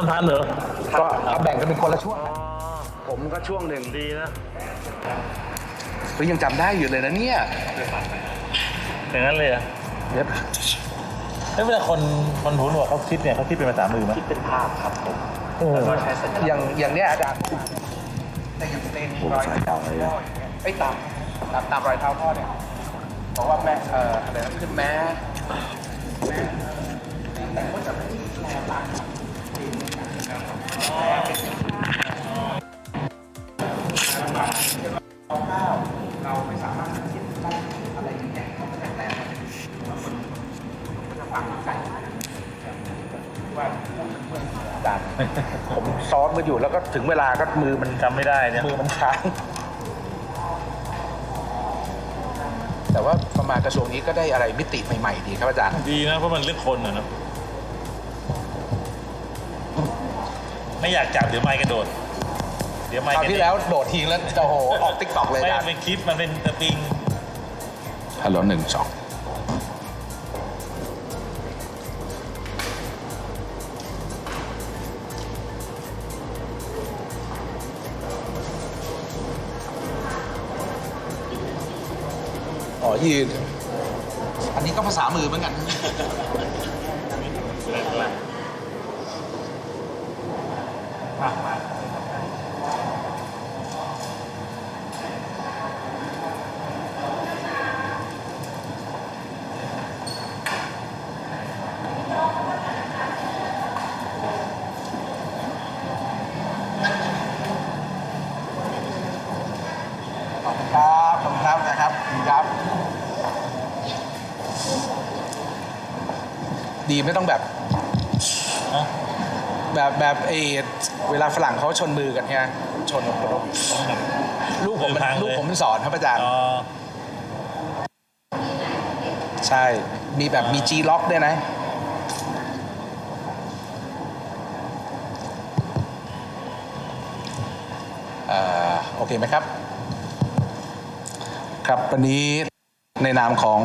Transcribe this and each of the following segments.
าทำทันเหรอก็แบ่งกันเป็นคนละช่วงผมก็ช่วงหนึ่งดีนะเฮ้ยยังจำได้อยู่เลยนะเนี่ยอย่างนั้นเลยเหรอะเดี๋ยวเฮ้ยเวลาคนคนหูหนวกเขาคิดเนี่ยเขาคิดเป็นภาษามือไหมคิดเป็นภาพครับผมโอ้โหแล้วก็ใช้สัญลักษณ์อย่างอย่างเนี้ยอาจารย์แต่อย่างเป็นผมรอยสายเท้าตาเลยพ่อนะอย่างเงี้ยไอ้ยตามตามตามรอยเท้าพ่อเนี่ยเพราะว่าแม่เอ่ออะไรนะคือแม่แม่แต่ก็จะไม่มีแปลต่างเราไม่สามารถเขียนได้อะไรอย่าง ผมซ้อมมาอยู่แล้วก็ถึงเวลาก็มือมันจำไม่ได้เนี่ยมือมันค้าง แต่ว่าประมาณกระทรวงนี้ก็ได้อะไรมิติใหม่ๆดีครับอาจารย์ ดีนะเพราะมันเรื่องคนอะเนอะ ไม่อยากจับเดี๋ยวไม้กระโดด เดี๋ยวไม้คราวกระที่เด็นแล้วโดดทิ้งแล้วโอ้โหออกติ๊กตอกเลยไม่อาจารย์เป็นคลิปมันเป็นสปริงฮัลโหลหนึ่งสองอ๋อยืน อันนี้ก็ภาษามือเหมือนกัน ขอบคุณครับ ขอบคุณครับนะครับขอบคุณครับ ดีไม่ต้องแบบ นะ แบบแบบเออเวลาฝรั่งเขาชนมือกันเนี่ยชนกับคนลูกผมมันลูกผมมันสอนครับอาจารย์อ๋อใช่ มีแบบมี G lock ด้วยนะเอ่อโอเคไหมครับ ครับวันนี้ในนามของ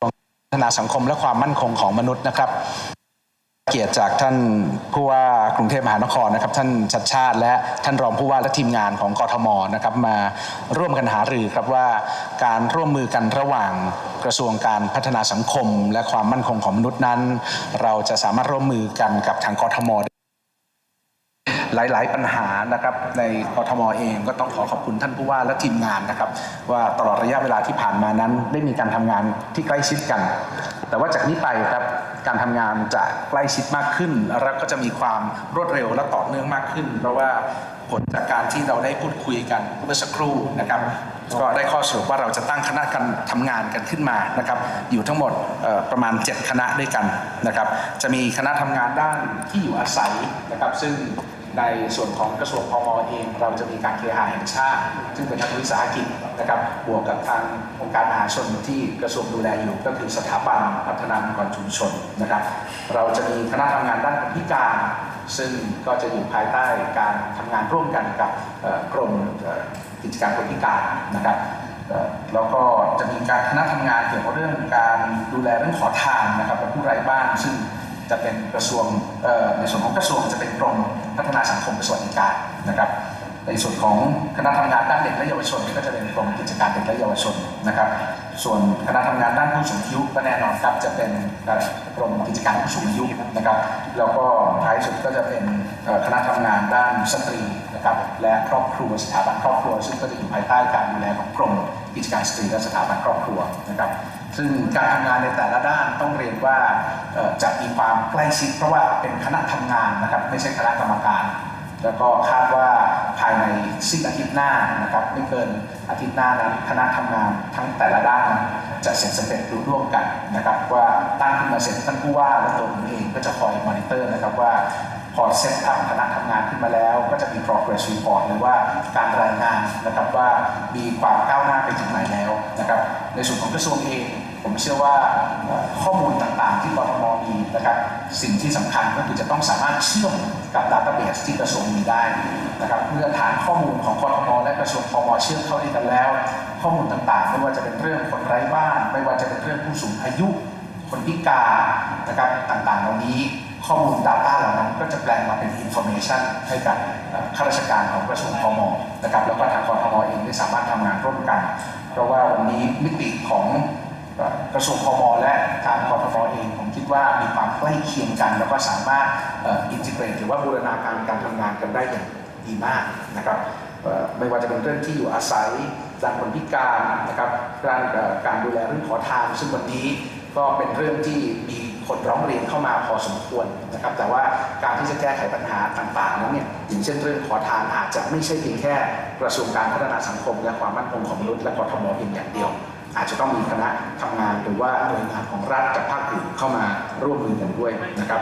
พัฒนาสังคมและความมั่นคงของมนุษย์นะครับ เกียรติจากท่านผู้ว่ากรุงเทพมหานครนะครับท่านชัดชาติ และท่านรองผู้ว่าและทีมงานของกทมนะครับมาร่วมกันหารือครับว่าการร่วมมือกันระหว่างกระทรวงการพัฒนาสังคม และความมั่นคงของมนุษย์นั้น เราจะสามารถร่วมมือกันกับทางกทม หลาย ๆ ปัญหานะครับในกทมเองก็ต้องขอขอบคุณท่านผู้ว่าและทีมงานนะครับ ว่าตลอดระยะเวลาที่ผ่านมานั้น ได้มีการทำงานที่ใกล้ชิดกัน แต่ว่าจากนี้ไปครับการทำงานจะใกล้ชิดมากขึ้นแล้วก็จะมีความรวดเร็วและต่อเนื่องมากขึ้น เพราะว่าผลจากการที่เราได้พูดคุยกันเมื่อสักครู่นะครับก็ได้ข้อสรุปว่าเราจะตั้งคณะการทำงานกันขึ้นมานะครับ อยู่ทั้งหมดประมาณ 7 คณะด้วยกันนะครับ จะมีคณะทำงานด้านที่อยู่อาศัยนะครับ ซึ่ง ในส่วนของกระทรวงพมเอง เราจะมีการเคหะแห่งชาติ ซึ่งเป็นทางวิสาหกิจนะครับบวกกับทางองค์การมหาชนที่กระทรวงดูแลอยู่ ก็คือสถาบันพัฒนาองค์กรชุมชนนะครับ เราจะมีคณะทำงานด้านพิการ ซึ่งก็จะอยู่ภายใต้การทำงานร่วมกันกับกรมกิจการคนพิการนะครับแล้วก็จะมีการคณะทำงานเกี่ยวกับเรื่องการดูแลเรื่องขอทานนะครับและผู้ไร้บ้านซึ่ง จะเป็นกระทรวงในส่วนของกระทรวงจะเป็นกรมพัฒนาสังคมและสวัสดิการนะครับในส่วนของคณะทำงานด้านเด็กและเยาวชนก็จะเป็นกรมกิจการเด็กและเยาวชนนะครับ ส่วนคณะทำงานด้านผู้สูงอายุก็แน่นอนครับจะเป็นกรมกิจการผู้สูงอายุนะครับ แล้วก็ท้ายสุดก็จะเป็นคณะทำงานด้านสตรีนะครับและครอบครัวสถาบันครอบครัว ซึ่งก็จะอยู่ภายใต้การดูแลของกรมกิจการสตรีและสถาบันครอบครัวนะครับ ซึ่งการทำงานในแต่ละด้านต้องเรียนว่าจะมีความใกล้ชิดเพราะว่าเป็นคณะทำงานนะครับไม่ใช่คณะกรรมการ แล้วก็คาดว่าภายในสิ้นอาทิตย์หน้านะครับไม่เกินอาทิตย์หน้านั้นคณะทำงานทั้งแต่ละด้าน จะเสร็จสำเร็จรุ่ร่วมกันนะครับว่าตั้งขึ้นมาเสร็จท่านผู้ว่าและตัวผมเองก็จะคอยมอนิเตอร์นะครับว่าพอเซตอัพคณะทำงานขึ้นมาแล้ว ก็จะมี progress report หรือว่าการรายงานนะครับว่ามีความก้าวหน้าไปถึงไหนแล้วนะครับ ในส่วนของกระทรวงเอง ผมเชื่อว่าข้อมูลต่างๆ ที่กทมมีนะครับสิ่งที่สำคัญก็คือจะต้องสามารถเชื่อมกับดัตเตอร์เบสที่กระทรวงมีได้นะครับเมื่อฐานข้อมูลของกทมและกระทรวงพมเชื่อมเข้าด้วยกันแล้ว ข้อมูลต่างๆ ไม่ว่าจะเป็นเรื่องคนไร้บ้าน ไม่ว่าจะเป็นเรื่องผู้สูงอายุ คนพิการนะครับต่างๆ เหล่านี้ข้อมูล Data เหล่านั้นก็จะแปลงมาเป็น Information ให้กับข้าราชการของกระทรวงพมนะครับแล้วก็ทางกรทมเองได้สามารถทำงานร่วมกัน เพราะว่าวันนี้มิติของกระทรวงพมและทางกรทมเองผมคิดว่ามีความใกล้เคียงกัน แล้วก็สามารถอินทิเกรตหรือว่าบูรณาการการทำงานกันได้อย่างดีมากนะครับไม่ว่าจะเป็นเรื่องที่อยู่อาศัยด้านคนพิการนะครับการเอ่อการดูแลเรื่องขอทานซึ่งวันนี้ก็เป็นเรื่องที่มี คนร้องเรียนเข้ามาพอสมควรนะครับ แต่ว่าการที่จะแก้ไขปัญหาต่างๆนั้นเนี่ยอย่างเช่นเรื่องขอทานอาจจะไม่ใช่เพียงแค่กระทรวงการพัฒนาสังคม และความมั่นคงของมนุษย์และกทมเพียงอย่างเดียว อาจจะต้องมีคณะทำงานหรือว่าหน่วยงานของรัฐกับภาคอื่นเข้ามาร่วมมือกันด้วยนะครับ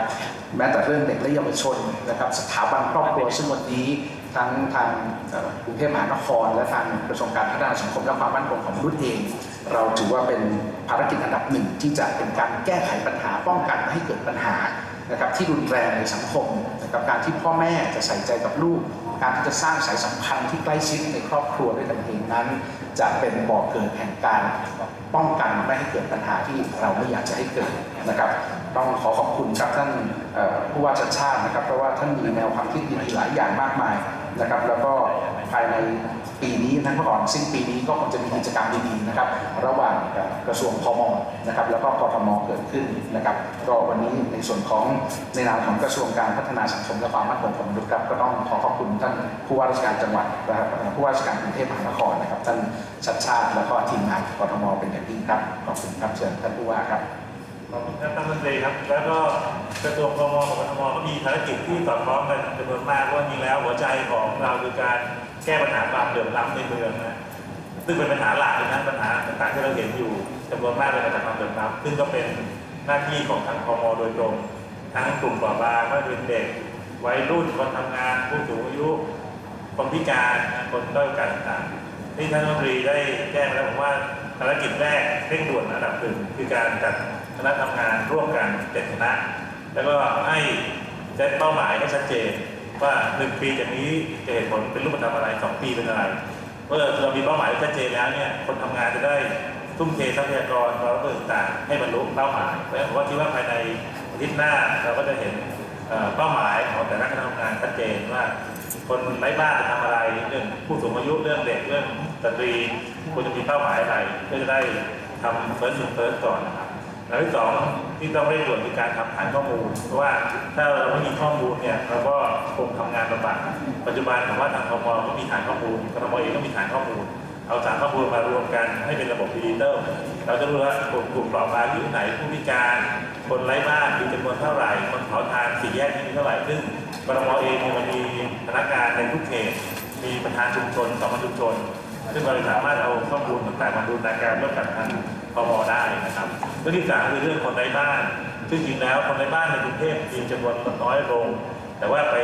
แม้แต่เรื่องเด็กและเยาวชนนะครับสถาบันครอบครัวซึ่งวันนี้ทั้งทางกรุงเทพมหานคร และทางกระทรวงการพัฒนาสังคมและความมั่นคงของมนุษย์เอง เราถือว่าเป็นภารกิจอันดับหนึ่งที่จะเป็นการแก้ไขปัญหาป้องกันไม่ให้เกิดปัญหานะครับที่รุนแรงในสังคมนะครับการที่พ่อแม่จะใส่ใจกับลูก การที่จะสร้างสายสัมพันธ์ที่ใกล้ชิดในครอบครัวด้วยกันเองนั้น จะเป็นบ่อกเกิดแห่งการป้องกันไม่ให้เกิดปัญหาที่เราไม่อยากจะให้เกิดนะครับ ต้องขอขอบคุณครับท่านผู้ว่าชัดชาตินะครับเพราะว่าท่านมีแนวความคิดดีหลายอย่างมากมาย นะครับ แล้วก็ภายในปีนี้ทั้งก่อนสิ้นปีนี้ก็คงจะมีกิจกรรมดีๆนะครับ ระหว่างกระทรวงพมนะครับ แล้วก็กทมเกิดขึ้นนะครับ ก็วันนี้ในส่วนของในนามของกระทรวงการพัฒนาสังคมและความมั่นคงของมนุษย์ครับก็ต้องขอขอบคุณท่านผู้ว่าราชการจังหวัดนะครับผู้ว่าราชการกรุงเทพมหานครนะครับท่านชัดชาติแล้วก็ทีมงานกทมเป็นอย่างยิ่งครับขอบคุณครับเชิญท่านผู้ว่าครับ ขอบคุณท่านรัฐมนตรีครับ แล้วก็กระทรวงพมกับกทมก็มีภารกิจที่สอดคล้องกันจำนวนมากว่าจริงแล้วหัวใจของเราคือการแก้ปัญหาความเหลื่อมล้ำในเมืองนะซึ่งเป็นปัญหาหลักเลยนะปัญหาต่างๆที่เราเห็นอยู่จำนวนมากเลยจากความเหลื่อมล้ำซึ่งก็เป็นหน้าที่ของทางพมโดยตรง ทั้งกลุ่มเปราะบางไม่ว่าจะเป็นเด็กวัยรุ่นคนทำงานผู้สูงอายุคนพิการคนด้อยโอกาสต่างๆที่ท่านรัฐมนตรีได้แจ้งแล้วผมว่าภารกิจแรกเร่งด่วนอันดับหนึ่งคือการจัด คณะทำงานร่วมกันเจ็ดคณะ แล้วก็ให้เซตเป้าหมายให้ชัดเจน ว่าหนึ่งปีจากนี้จะเห็นผลเป็นรูปธรรมอะไรสองปีเป็นอะไร เมื่อเรามีเป้าหมายชัดเจนแล้วเนี่ยคนทำงานจะได้ทุ่มเททรัพยากรความรู้ต่างๆให้บรรลุเป้าหมายเพราะฉะนั้นผมว่าคิดว่าภายในอาทิตย์หน้าเราก็จะเห็นเป้าหมายของแต่ละคณะทำงานชัดเจนว่าคนไร้บ้านจะทำอะไรเรื่องผู้สูงอายุเรื่องเด็กเรื่องสตรีควรจะมีเป้าหมายอะไรเพื่อจะได้ทำเฟิร์สเฟิร์สก่อนนะครับ แล้วที่สองที่ต้องเร่งด่วนคือการทำฐานข้อมูล เพราะว่าถ้าเราไม่มีข้อมูลเนี่ยเราก็คงทำงานลำบากปัจจุบันผมว่าทางกมก็มีฐานข้อมูลกทมเองก็มีฐานข้อมูล เอาฐานข้อมูลมารวมกันให้เป็นระบบดิจิตอลเราจะรู้ว่ากลุ่มกลุ่มเปราะบางอยู่ไหนผู้พิการ คนไร้บ้านมีจำนวนเท่าไหร่คนเผาทานสี่แยกที่มีเท่าไหร่ซึ่งกรมเองมันมีพนักงานในทุกเขตมีประธานชุมชนสองชุมชน ซึ่งเราสามารถเอาข้อมูลต่างๆมาดูในการร่วมกับทางกมได้นะครับเรื่องที่สามคือเรื่องคนไร้บ้าน ซึ่งจริงแล้วคนไร้บ้านในกรุงเทพมีจำนวนน้อยลง แต่ว่าไป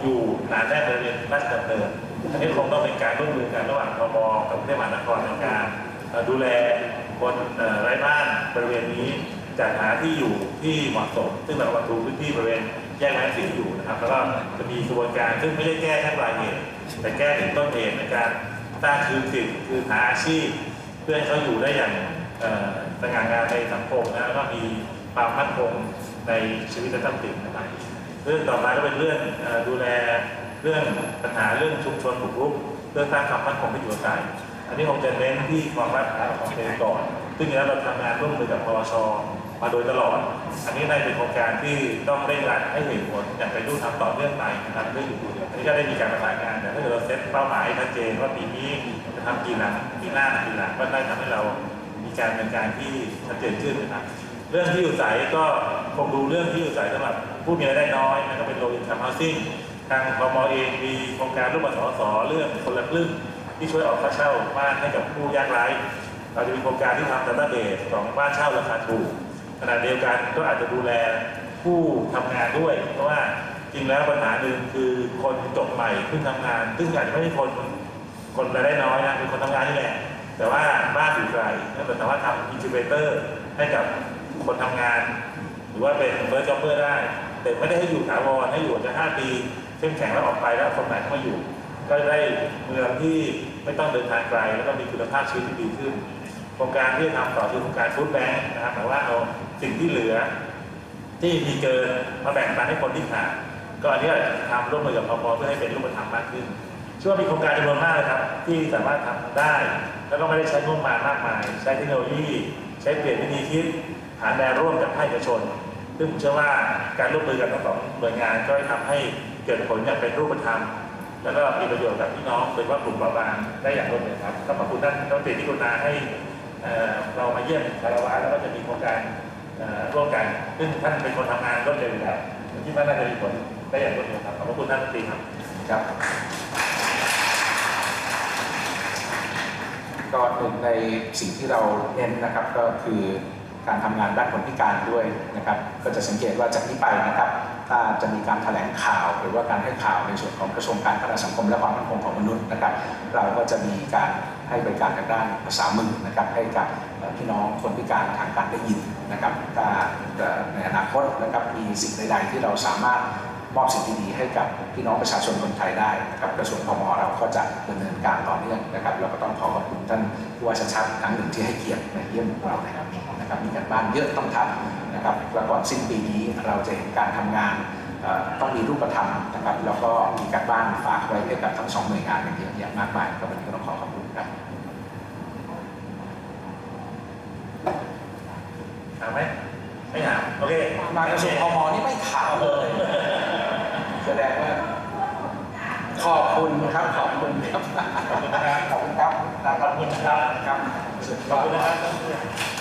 อยู่หนาแน่นบริเวณราชดำเนินอันนี้คงต้องเป็นการร่วมมือกันระหว่างกมกับกรุงเทพมหานครในการดูแลคนไร้บ้านบริเวณนี้จัดหาที่อยู่ที่เหมาะสม ซึ่งเรากำลังดูพื้นที่บริเวณแยกแม่สีอยู่นะครับ แล้วก็จะมีกระบวนการซึ่งไม่ได้แก้แค่ปลายเหตุแต่แก้ถึงต้นเหตุในการ สร้างคืนสิทธิ์คือหาอาชีพ เพื่อให้เขาอยู่ได้อย่างสง่างามในสังคมนะแล้วก็มีความมั่นคงในชีวิตและทรัพย์สินนะครับเรื่องต่อมาก็เป็นเรื่องดูแลเรื่องปัญหาเรื่องชุมชนบุกรุกเรื่องสร้างความมั่นคงที่อยู่อาศัยอันนี้คงจะเน้นที่ความมั่นคงของเองก่อน ซึ่งแล้วเราทำงานร่วมมือกับปวช มาโดยตลอด อันนี้ได้เป็นโครงการที่ต้องเร่งรัดให้เห็นผลอย่างเป็นรูปธรรมต่อเนื่องไปนะครับเรื่องอื่อันนี้ก็ได้มีการประสานงาน แต่ถ้าเกิดเราเซตเป้าหมายชัดเจนว่าปีนี้จะทำกี่หลังปีหน้ากี่หลังก็ได้ทำให้เรามีการดำเนินการที่ชัดเจนขึ้นนะครับเรื่องที่อยู่อาศัยก็คงดูเรื่องที่อยู่อาศัยสำหรับผู้มีรายได้น้อยนะก็เป็น low income housing ทางพมเองมีโครงการร่วมกับสสเรื่องคนละครึ่งที่ช่วยออกค่าเช่าบ้านให้กับผู้ยากไร้เราจะมีโครงการที่ทำดัตต้าเบสของบ้านเช่าราคาถูก ขณะเดียวกันก็อาจจะดูแลผู้ทำงานด้วย เพราะว่าจริงแล้วปัญหาหนึ่งคือคนจบใหม่เพิ่งทำงาน ซึ่งอาจจะไม่ใช่คนคนรายได้น้อยนะเป็นคนทำงานนี่แหละแต่ว่าบ้านอยู่ไกลนั่นแต่สามาทำอินทิเกรเตอร์ให้กับคนทำงาน หรือว่าเป็นเฟิร์สจ็อบเบอร์ได้ แต่ไม่ได้ให้อยู่ถาวรให้อยู่จะห้าปีเข้มแข็งแล้วออกไปแล้วคนใหม่เข้ามาอยู่ ก็ได้เมืองที่ไม่ต้องเดินทางไกลแล้วก็มีคุณภาพชีวิตที่ดีขึ้น โครงการที่จะทำต่อคือโครงการฟู้ดแบงค์นะครับแต่ว่าเอาสิ่งที่เหลือ ที่มีเกินมาแบ่งปันให้คนที่ขาดก็อันนี้ทำร่วมมือกับพมเพื่อให้เป็นรูปธรรมมากขึ้นเชื่อว่ามีโครงการจำนวนมากเลยครับ ที่สามารถทำได้ แล้วก็ไม่ได้ใช้งบประมาณมากมาย ใช้เทคโนโลยีใช้เปลี่ยนวิธีคิดหาแนวร่วมกับภาคเอกชน ซึ่งผมเชื่อว่าการร่วมมือกันทั้งสองหน่วยงานก็จะทำให้เกิดผลอย่างเป็นรูปธรรม แล้วก็มีประโยชน์กับพี่น้องโดยเฉพาะกลุ่มเปราะบางได้อย่างรวดเร็วครับก็ขอบคุณท่านรัฐมนตรีที่กรุณาให้ เอ่อเรามาเยี่ยมคารวะแล้วก็จะมีโครงการร่วมกัน ซึ่งท่านเป็นคนทำงานรวดเร็วอยู่แล้วผมคิดว่าน่าจะมีผลได้อย่างรวดเร็วครับขอบพระคุณท่านรัฐมนตรีครับครับก็หนึ่งในสิ่งที่เราเน้นนะครับก็คือการทำงานด้านคนพิการด้วยนะครับ ก็จะสังเกตว่าจากนี้ไปนะครับ ถ้าจะมีการแถลงข่าว หรือว่าการให้ข่าวในส่วนของกระทรวงการพัฒนาสังคมและความมั่นคงของมนุษย์นะครับ เราก็จะมีการ ให้บริการทางด้านภาษามือนะครับให้กับพี่น้องคนพิการทางการได้ยินนะครับถ้าในอนาคตนะครับมีสิ่งใดๆที่เราสามารถมอบสิ่งดีๆให้กับพี่น้องประชาชนคนไทยได้นะครับกระทรวงพมเราก็จะดำเนินการต่อเนื่องนะครับ เราก็ต้องขอขอบคุณท่านผู้ว่าชัดชาติครั้งหนึ่งที่ให้เกียรติมาเยี่ยมเรานวันนี้นะครับมีการบ้านเยอะต้องทำนะครับแล้วก่อนสิ้นปีนี้เราจะเห็นการทำงาน ต้องมีรูปธรรมนะครับแล้วก็มีการบ้านฝากไว้ให้กับทั้งสองหน่วยงานอย่างเยอะแยะมากมายก็วันนี้ก็ต้องขอขอบคุณครับถามไหมไม่ถามโอเคมากระทรวงพมนี่ไม่ถามเลยแสดงว่าขอบคุณครับ ขอบคุณครับ ขอบคุณนะครับ ขอบคุณครับขอบคุณนะครับครับขอบคุณนะครับ